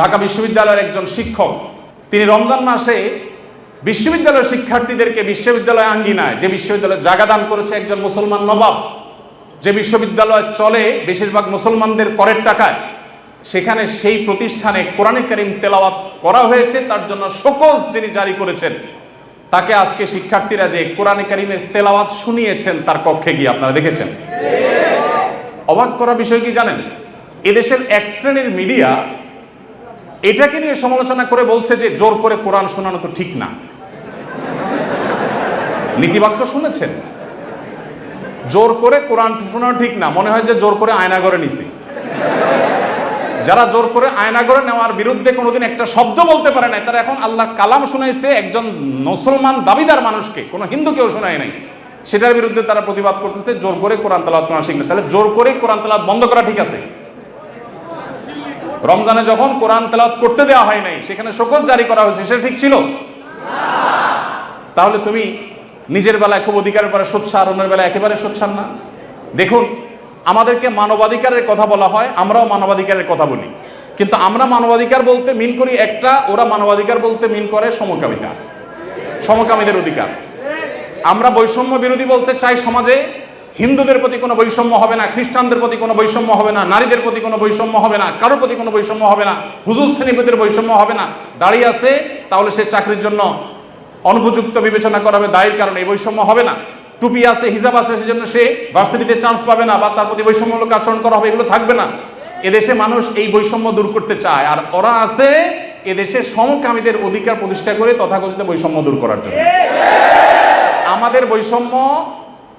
ঢাকা বিশ্ববিদ্যালয়ের একজন শিক্ষক, তিনি রমজান মাসে বিশ্ববিদ্যালয়ের শিক্ষার্থীদেরকে বিশ্ববিদ্যালয় আঙ্গিনায় যে বিশ্ববিদ্যালয়ে জায়গা দান করেছে একজন মুসলমান নবাব, যে বিশ্ববিদ্যালয় চলে বেশিরভাগ মুসলমানদের করের টাকায়, সেখানে সেই প্রতিষ্ঠানে কোরআনে করিম তেলাওয়াত করা হয়েছে, তার জন্য শোকজ যিনি জারি করেছেন, তাকে আজকে শিক্ষার্থীরা যে কোরআনে কারিমের তেলাওয়াত শুনিয়েছেন, তার কক্ষে গিয়ে আপনারা দেখেছেন। অবাক করা বিষয় কি জানেন? এদেশের এক শ্রেণির মিডিয়া এটাকে নিয়ে সমালোচনা করে বলছে যে জোর করে কোরআন শোনানো তো ঠিক না। নীতিবাক্য শুনেছেন? জোর করে কোরআন শোনানো ঠিক না, মনে হয় যে জোর করে আয়না করে নিছি। যারা জোর করে আয়না করে নেওয়ার বিরুদ্ধে কোনোদিন একটা শব্দ বলতে পারে না তারা এখন আল্লাহর কালাম শুনাইছে একজন মুসলমান দাবিদার মানুষকে, কোনো হিন্দুকেও শোনায় নাই। সেটার বিরুদ্ধে তারা প্রতিবাদ করতেছে, জোর করে কোরআন তালাত করা শিখবে তাহলে জোর করে কোরআন তালাত বন্ধ করা ঠিক আছে। রমজানে যখন কোরআন তেলাওয়াত করতে দেওয়া হয় নাই, সেখানে শোকজ জারি করা হয়েছে, সেটা ঠিক ছিল? তাহলে তুমি নিজের বেলায় খুব অধিকারের পরে সোচ্ছার অন্যের বেলায় একেবারে সোচ্ছার না? দেখুন, আমাদেরকে মানবাধিকারের কথা বলা হয়, আমরাও মানবাধিকারের কথা বলি। কিন্তু আমরা মানবাধিকার বলতে মিন করি একটা, ওরা মানবাধিকার বলতে মিন করে সমকামিতা। সমকামীদের অধিকার। আমরা বৈষম্য বিরোধী বলতে চাই সমাজে হিন্দুদের প্রতি কোনো বৈষম্য হবে না, খ্রিস্টানদের প্রতি কোনো বৈষম্য হবে না, নারীদের প্রতি কোনো বৈষম্য হবে না, কারোর প্রতি কোনো বৈষম্য হবে না, হুজুর শ্রেণীপতির বৈষম্য হবে না। দাঁড়িয়ে আছে, তাহলে সে চাকরির জন্য অনুপযুক্ত বিবেচনা করা হবে দায়ের কারণে এই বৈষম্য হবে না। টুপি আছে, হিজাব আছে, সেজন্য সে ভার্সিটিতে চান্স পাবে না বা তার প্রতি বৈষম্যমূলক আচরণ করা হবে, এগুলো থাকবে না। এদেশে মানুষ এই বৈষম্য দূর করতে চায়, আর ওরা আছে এদেশে সমকামীদের অধিকার প্রতিষ্ঠা করে তথাকথিত বৈষম্য দূর করার জন্য। আমাদের বৈষম্য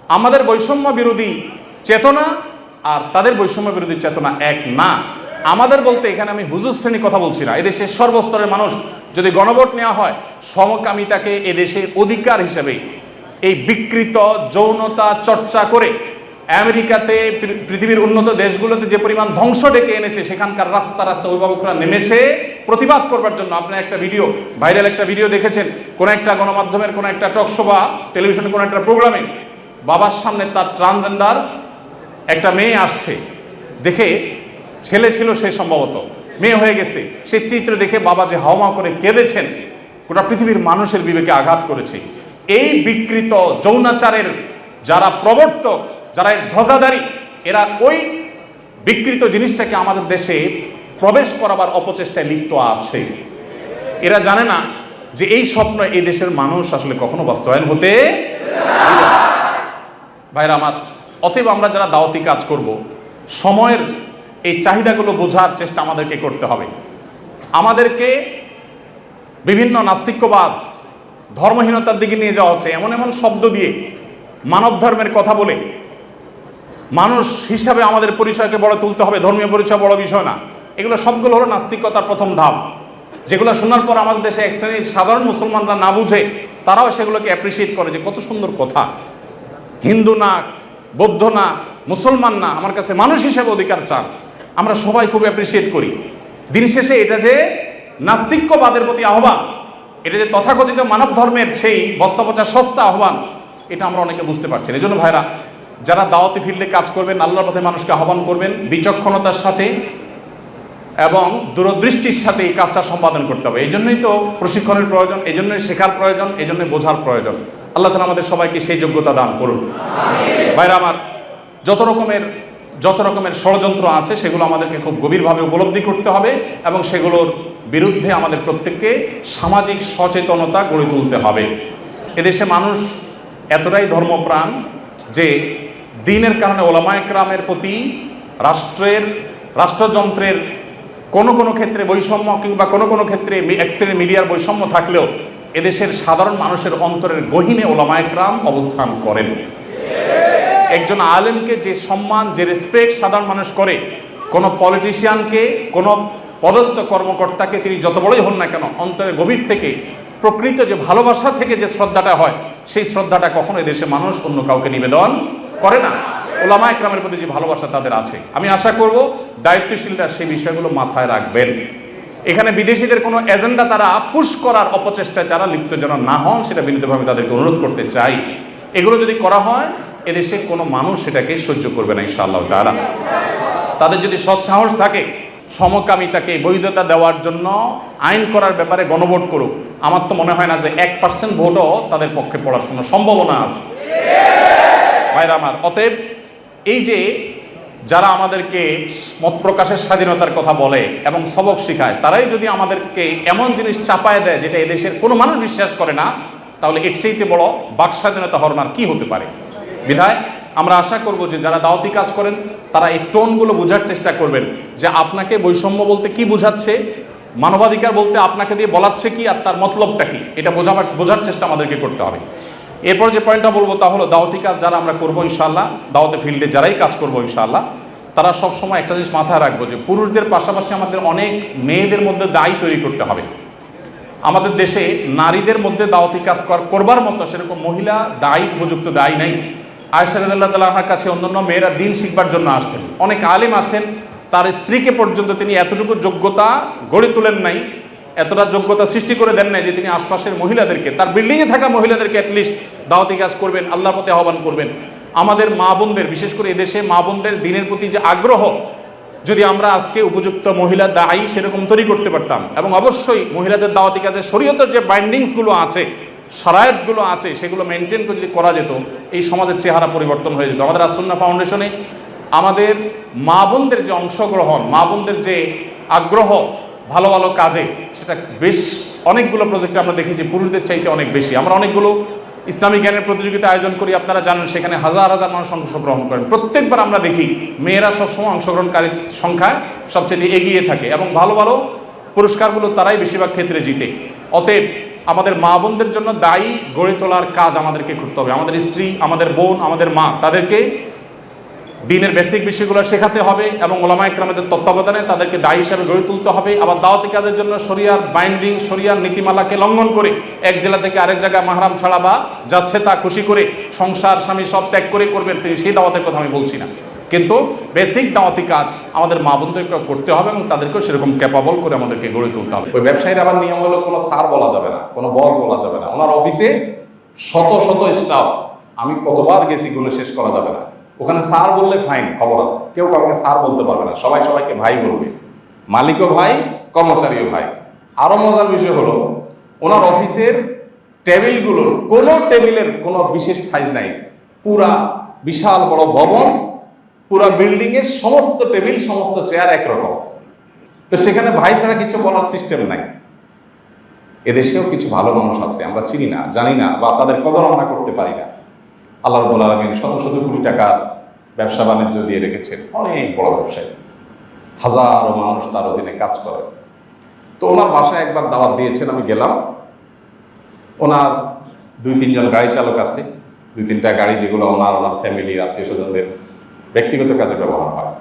আমাদের বৈষম্য বিরোধী চেতনা আর তাদের বৈষম্য বিরোধী চেতনা এক না। আমাদের বলতে এখানে আমি হুজুর শ্রেণি কথা বলছি না। এদেশের সর্বস্তরের মানুষ যদি গণভোট নেওয়া হয়, সমকামিতাকে এদেশের অধিকার হিসেবে এই বিকৃত যৌনতা চর্চা করে আমেরিকাতে পৃথিবীর উন্নত দেশগুলোতে যে পরিমাণ ধ্বংস ডেকে এনেছে, সেখানকার রাস্তা রাস্তা অভিভাবকরা নেমেছে, প্রতিবাদ করবার জন্য। আপনি একটা ভিডিও, ভাইরাল একটা ভিডিও দেখেছেন। কোন একটা গণমাধ্যমের কোন একটা টকশো বা টেলিভিশনে কোন একটা প্রোগ্রামে বাবার সামনে তার ট্রান্সজেন্ডার একটা মেয়ে আসছে। দেখে ছেলে ছিল সে সম্ভবত। মেয়ে হয়ে গেছে। সে চিত্র দেখে বাবা যে হাওমা করে কেঁদেছেন, গোটা পৃথিবীর মানুষের বিবেকে আঘাত করেছে। এই বিকৃত যৌনাচারের যারা প্রবর্তক, যারা এর ধ্বজাধারী, এরা ওই বিকৃত জিনিসটাকে আমাদের দেশে প্রবেশ করাবার অপচেষ্টায় লিপ্ত আছে। এরা জানে না যে এই স্বপ্ন এই দেশের মানুষ আসলে কখনো বাস্তবায়ন হতে। ভাইরা আমার, অতএব আমরা যারা দাওয়াতি কাজ করব, সময়ের এই চাহিদাগুলো বোঝার চেষ্টা আমাদেরকে করতে হবে। আমাদেরকে বিভিন্ন নাস্তিক্যবাদ, ধর্মহীনতার দিকে নিয়ে যাওয়া হচ্ছে, এমন এমন শব্দ দিয়ে মানব ধর্মের কথা বলে মানুষ হিসাবে আমাদের পরিচয়কে বড় তুলতে হবে, ধর্মীয় পরিচয় বড় বিষয় না। এগুলো সবগুলো হলো নাস্তিকতার প্রথম ধাপ। যেগুলো শোনার পর আমাদের দেশে এক শ্রেণির সাধারণ মুসলমানরা না বুঝে, তারাও সেগুলোকে অ্যাপ্রিসিয়েট করে যে কত সুন্দর কথা। হিন্দু না, বৌদ্ধ না, মুসলমান না, আমার কাছে মানুষ হিসেবে অধিকার চান। আমরা সবাই খুব অ্যাপ্রিসিয়েট করি। দিন শেষে এটা যে নাস্তিক্যবাদের প্রতি আহ্বান, এটা যে তথাকথিত মানব ধর্মের সেই বস্তাপচা সস্তা আহ্বান, এটা আমরা অনেকে বুঝতে পারছি এই জন্য ভাইরা, যারা দাওয়াতি ফিল্ডে কাজ করবেন, আল্লাহর পথে মানুষকে আহ্বান করবেন, বিচক্ষণতার সাথে এবং দূরদৃষ্টির সাথে এই কাজটা সম্পাদন করতে হবে। এই জন্যই তো প্রশিক্ষণের প্রয়োজন, এই জন্যই শেখার প্রয়োজন, এই জন্যই বোঝার প্রয়োজন। আল্লাহ তালা আমাদের সবাইকে সেই যোগ্যতা দান করুন। ভাইরা আমার যত রকমের যত রকমের ষড়যন্ত্র আছে সেগুলো আমাদেরকে খুব গভীরভাবে উপলব্ধি করতে হবে এবং সেগুলোর বিরুদ্ধে আমাদের প্রত্যেককে সামাজিক সচেতনতা গড়ে তুলতে হবে। এদেশে মানুষ এতটাই ধর্মপ্রাণ যে দিনের কারণে ওলামায়করামের প্রতি রাষ্ট্রের রাষ্ট্রযন্ত্রের কোনো কোনো ক্ষেত্রে বৈষম্য কিংবা কোনো কোনো ক্ষেত্রে এক শ্রেণির মিডিয়ার বৈষম্য থাকলেও এদেশের সাধারণ মানুষের অন্তরের গহীনে ওলামায়করাম অবস্থান করেন। একজন আলেমকে যে সম্মান, যে রেসপেক্ট সাধারণ মানুষ করে, কোনো পলিটিশিয়ানকে কোনো পদস্থ কর্মকর্তাকে তিনি যত বড়ই হন না কেন, অন্তরের গভীর থেকে, প্রকৃত যে ভালোবাসা থেকে যে শ্রদ্ধাটা হয়, সেই শ্রদ্ধাটা কখনো দেশে মানুষ অন্য কাউকে নিবেদন করে না। ওলামা একরামের প্রতি যে ভালোবাসা তাদের আছে। আমি আশা করব দায়িত্বশীলরা সেই বিষয়গুলো মাথায় রাখবেন। এখানে বিদেশিদের কোনো এজেন্ডা তারা পুশ করার অপচেষ্টায় যারা লিপ্ত যেন না হন, সেটা বিনীতভাবে তাদেরকে অনুরোধ করতে চাই। এগুলো যদি করা হয়, এদেশে কোনো মানুষ সেটাকে সহ্য করবে না, ইনশাআল্লাহ তারা তাদের যদি সৎ সাহস থাকে, সমকামিতাকে বৈধতা দেওয়ার জন্য আইন করার ব্যাপারে গণভোট করুক, আমার তো মনে হয় না যে এক পার্সেন্ট ভোটও তাদের পক্ষে পড়ার সম্ভাবনা আছে। ভাইরা আমার, অতএব এই যে যারা আমাদেরকে মত প্রকাশের স্বাধীনতার কথা বলে এবং সবক শিখায়, তারাই যদি আমাদেরকে এমন জিনিস চাপায় দেয় যেটা এদেশের কোনো মানুষ বিশ্বাস করে না, তাহলে এর চাইতে বড় বাক স্বাধীনতা হরমার কি হতে পারে? বিধায়, আমরা আশা করব যে যারা দাওয়াতি কাজ করেন, তারা এই টোনগুলো বোঝার চেষ্টা করবেন যে আপনাকে বৈষম্য বলতে কি বোঝাচ্ছে, মানবাধিকার বলতে আপনাকে দিয়ে বলাচ্ছে কি আর তার মতলবটা কি? এটা বোঝাবার, বোঝার চেষ্টা আমাদেরকে করতে হবে। এরপর যে পয়েন্টটা বলব তা হলো দাওয়াতি কাজ যারা আমরা করব ইনশাল্লাহ দাওয়াতে ফিল্ডে যারাই কাজ করব ইনশাল্লাহ তারা সবসময় একটা জিনিস মাথায় রাখব যে পুরুষদের পাশাপাশি আমাদের অনেক মেয়েদের মধ্যে দায়ী তৈরি করতে হবে। আমাদের দেশে নারীদের মধ্যে দাওয়াতি কাজ কর- করবার মতো সেরকম মহিলা দায়ী, উপযুক্ত দায়ী নাই। আয়সারদুল্লাহ তালাহার কাছে অন্যান্য মেয়েরা দিন শিখবার জন্য আসতেন অনেক আলেম আছেন, তার স্ত্রীকে পর্যন্ত তিনি এতটুকু যোগ্যতা গড়ে তোলেন নাই। এতটা যোগ্যতা সৃষ্টি করে দেন নাই যে তিনি আশপাশের মহিলাদেরকে, তার বিল্ডিংয়ে থাকা মহিলাদেরকে অ্যাটলিস্ট দাওয়াতি কাজ করবেন, আল্লাহর পথে আহ্বান করবেন। আমাদের মা বোনদের, বিশেষ করে এদেশে মা বোনদের দিনের প্রতি যে আগ্রহ, যদি আমরা আজকে উপযুক্ত মহিলা দায়ী সেরকম তৈরি করতে পারতাম, এবং অবশ্যই মহিলাদের দাওয়াতি কাজে শরীয়তের যে বাইন্ডিংসগুলো আছে সারায়তগুলো আছে, সেগুলো মেনটেন করে যদি করা যেত, এই সমাজের চেহারা পরিবর্তন হয়ে যেত। আমাদের আসন্না ফাউন্ডেশনে আমাদের মা বোনদের যে অংশগ্রহণ, মা বোনদের যে আগ্রহ ভালো ভালো কাজে সেটা বেশ অনেকগুলো প্রজেক্টে আমরা দেখেছি, পুরুষদের চাইতে অনেক বেশি। আমরা অনেকগুলো ইসলামী জ্ঞানের প্রতিযোগিতা আয়োজন করি, আপনারা জানেন সেখানে হাজার হাজার মানুষ অংশগ্রহণ করেন। প্রত্যেকবার আমরা দেখি মেয়েরা সবসময় অংশগ্রহণকারীর সংখ্যা সবচেয়ে এগিয়ে থাকে এবং ভালো ভালো পুরস্কারগুলো তারাই বেশিরভাগ ক্ষেত্রে জিতে। অতএব আমাদের মা বোনদের জন্য দায়ী গড়ে তোলার কাজ আমাদেরকে করতে হবে। আমাদের স্ত্রী, আমাদের বোন, আমাদের মা, তাদেরকে দিনের বেসিক বিষয়গুলো শেখাতে হবে এবং ওলামা একরামদের তত্ত্বাবধানে তাদেরকে দায়ী হিসাবে গড়ে তুলতে হবে। আবার দাওয়াতি কাজের জন্য শরিয়ার বাইন্ডিং শরিয়ার নীতিমালাকে লঙ্ঘন করে এক জেলা থেকে আরেক জায়গায় মাহারাম ছাড়া বা যাচ্ছে তা খুশি করে সংসার, স্বামী সব ত্যাগ করে করবেন তিনি সেই দাওয়াতের কথা আমি বলছি না। কিন্তু বেসিক দাওয়াতি কাজ আমাদের মা বোনদেরকে করতে হবে এবং তাদেরকেও সেরকম ক্যাপাবল করে আমাদেরকে গড়ে তুলতে হবে। ওই ব্যবসায়ীর আবার নিয়ম হলো কোনো সার বলা যাবে না, কোনো বস বলা যাবে না। ওনার অফিসে শত শত স্টাফ আমি কতবার গেছি গুলো শেষ করা যাবে না। ওখানে স্যার বললে ফাইন খবর আছে। কেউ কাউকে স্যার বলতে পারবে না। সবাই সবাইকে ভাই বলবে। মালিকও ভাই, কর্মচারীও ভাই। আরও মজার বিষয় হলো, ওনার অফিসের টেবিলগুলোর, কোনো টেবিলের কোনো বিশেষ সাইজ নাই। পুরা বিশাল বড় ভবন, পুরা বিল্ডিং এর সমস্ত টেবিল, সমস্ত চেয়ার একরকম। তো সেখানে ভাই ছাড়া কিছু বলার সিস্টেম নাই। এদেশেও কিছু ভালো মানুষ আছে, আমরা চিনি না, জানি না, বা তাদের কদর আমরা করতে পারি না। আল্লাহ রবুল আলমিন শত শত কোটি টাকার ব্যবসা বাণিজ্য দিয়ে রেখেছেন। অনেক বড় ব্যবসায়ী। হাজারো মানুষ তার অধীনে কাজ করে। তো ওনার বাসায় একবার দাওয়াত দিয়েছেন, আমি গেলাম। ওনার দুই তিনজন গাড়ি চালক আছে। দুই তিনটা গাড়ি যেগুলো ওনার ওনার ফ্যামিলি আত্মীয় স্বজনদের ব্যক্তিগত কাজে ব্যবহার হয়।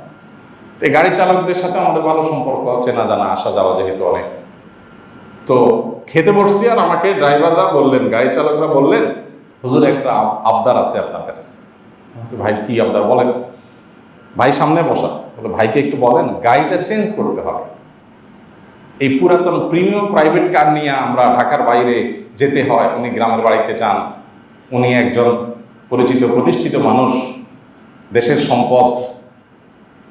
তো এই গাড়ি চালকদের সাথে আমাদের ভালো সম্পর্ক, চেনা জানা, আসা যাওয়া যেহেতু অনেক। তো খেতে বসছি আর আমাকে ড্রাইভাররা বললেন, গাড়ি চালকরা বললেন হুজুর, একটা আব- আবদার আছে আপনার কাছে। ভাই, কি আবদার বলেন? ভাই, সামনে বসা। বলে, ভাইকে একটু বলেন, গাড়িটা চেঞ্জ করতে হবে। এই পুরাতন প্রিমিয়াম প্রাইভেট কার নিয়ে আমরা ঢাকার বাইরে যেতে হয়, উনি গ্রামের বাড়িতে যান। উনি একজন পরিচিত, প্রতিষ্ঠিত মানুষ, দেশের সম্পদ।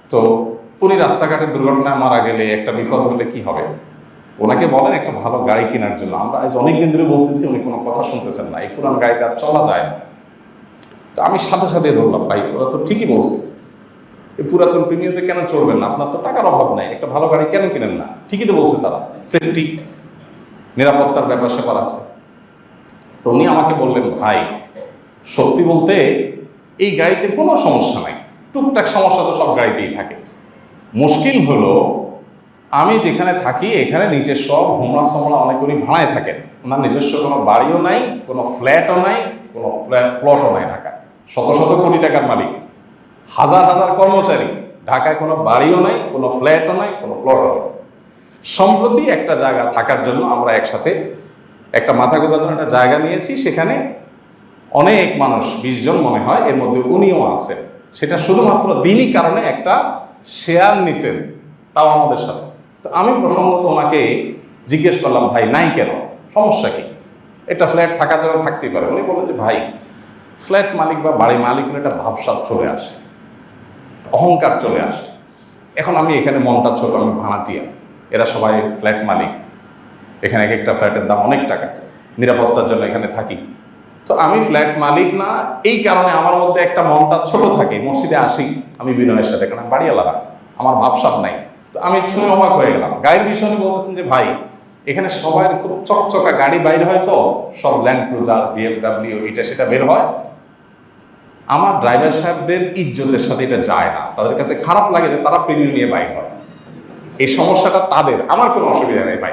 তো উনি রাস্তাঘাটে দুর্ঘটনায় মারা গেলে, একটা বিপদ হলে কি হবে? ওনাকে বলেন একটা ভালো গাড়ি কেনার জন্য। আমরা আজ অনেকদিন ধরে বলতেছি, উনি কোনো কথা শুনতেছেন না। এই পুরান গাড়িটা চলা যায় না। তো আমি সাথে সাথে ধরলাম, ভাই, ওরা তো ঠিকই বলছে। এই পুরাতন প্রিমিয়ামে কেন চলবেন না? আপনার তো টাকার অভাব নাই। একটা ভালো গাড়ি কেন কিনেন না? ঠিকই তো বলছে তারা। সেফটি নিরাপত্তার ব্যাপার স্যাপার আছে। তো উনি আমাকে বললেন, ভাই, সত্যি বলতে এই গাড়িতে কোনো সমস্যা নাই। টুকটাক সমস্যা তো সব গাড়িতেই থাকে। মুশকিল হলো আমি যেখানে থাকি, এখানে নিচের সব হোমরা সমরা অনেক উনি ভাড়ায় থাকেন। ওনার নিজস্ব কোনো বাড়িও নাই, কোনো ফ্ল্যাটও নাই, কোনো প্লটও নাই ঢাকায়। শত শত কোটি টাকার মালিক। হাজার হাজার কর্মচারী। ঢাকায় কোনো বাড়িও নাই, কোনো ফ্ল্যাটও নাই, কোনো প্লটও নাই। সম্প্রতি একটা জায়গা থাকার জন্য আমরা একসাথে একটা মাথা গোজার জন্য একটা জায়গা নিয়েছি, সেখানে অনেক মানুষ, বিশ জন মনে হয়, এর মধ্যে উনিও আছেন। সেটা শুধুমাত্র দিনই কারণে একটা শেয়ার নিছেন, তাও আমাদের সাথে। তো আমি প্রসঙ্গত ওনাকে জিজ্ঞেস করলাম, ভাই, নাই কেন? সমস্যা কি? একটা ফ্ল্যাট থাকার জন্য থাকতেই পারে। উনি বললেন যে, ভাই, ফ্ল্যাট মালিক বা বাড়ি মালিকের একটা ভাবসাব চলে আসে, অহংকার চলে আসে। এখন আমি এখানে মনটা ছোট, আমি ভাড়াটিয়া। এরা সবাই ফ্ল্যাট মালিক। এখানে এক একটা ফ্ল্যাটের দাম অনেক টাকা। নিরাপত্তার জন্য এখানে থাকি। তো আমি ফ্ল্যাট মালিক না, এই কারণে আমার মধ্যে একটা মনটা ছোট থাকে। মসজিদে আসি, আমি বিনয়ের সাথে, কারণ বাড়ি আলাদা আমার ভাবসাব নাই। তো আমি শুনে অবাক হয়ে গেলাম। গাড়ির বিষয়ে বলতেছেন যে, ভাই, এখানে সবার খুব চকচকা গাড়ি বাইরে হয় তো, সব ল্যান্ড ক্রুজার বিএমডাব্লিউ এটা সেটা বের হয়। আমার ড্রাইভার সাহেবদের ইজ্জতের সাথে এটা যায় না। তাদের কাছে খারাপ লাগে যে, তারা প্রিমিয়াম নিয়ে বাইক হয়। এই সমস্যাটা তাদের। আমার কোনো অসুবিধা নেই ভাই।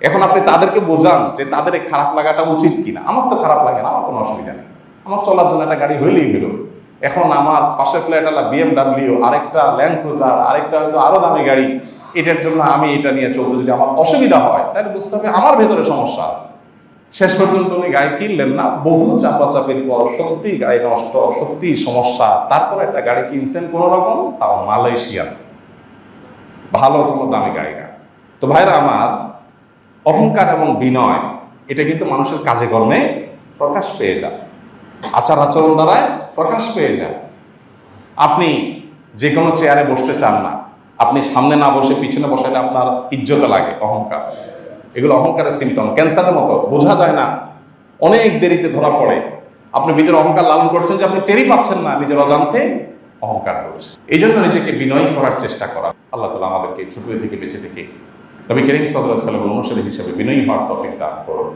এখন আপনি তাদেরকে বোঝান যে, তাদের খারাপ লাগাটা উচিত কিনা। আমার তো খারাপ লাগে না, আমার কোনো অসুবিধা নেই। আমার চলার জন্য একটা গাড়ি হইলেই হলো। এখন আমার পাশে ফ্ল্যাট আলা বিএমডাব্লিউ আরেকটা ল্যান্ড ক্রুজার আরেকটা হয়তো আরও দামি গাড়ি, এটার জন্য আমি এটা নিয়ে চলতে যদি আমার অসুবিধা হয়, তাহলে বুঝতে হবে আমার ভেতরে সমস্যা আছে। শেষ পর্যন্ত উনি গাড়ি কিনলেন না, বহু চাপাচাপির পর সত্যি গাড়ি নষ্ট সত্যি সমস্যা, তারপর একটা গাড়ি কিনছেন কোন রকম তাও মালয়েশিয়াতে। ভালো কোনো দামি গাড়ি না। তো ভাইরা আমার, অহংকার এবং বিনয়, এটা কিন্তু মানুষের কাজে কর্মে প্রকাশ পেয়ে যায়। আচার আচরণ দ্বারায় প্রকাশ পেয়ে যায়। আপনি যে কোনো চেয়ারে বসতে চান না। আপনি সামনে না বসে পিছনে বসাইলে আপনার ইজ্জত লাগে, অহংকার। এগুলো অহংকারের সিমটম ক্যান্সারের মতো, বোঝা যায় না। অনেক দেরিতে ধরা পড়ে। আপনি ভিতরে অহংকার লালন করছেন যে আপনি টেরি পাচ্ছেন না, নিজের অজান্তে অহংকার করছে এই জন্য নিজেকে বিনয় করার চেষ্টা করা। আল্লাহ তালা আমাদেরকে ছোট থেকে বেঁচে থেকে নবী করিম সাল্লাহ সাল্লামের অনুসারী হিসেবে বিনয়ী হওয়ার তফিক দান করুন।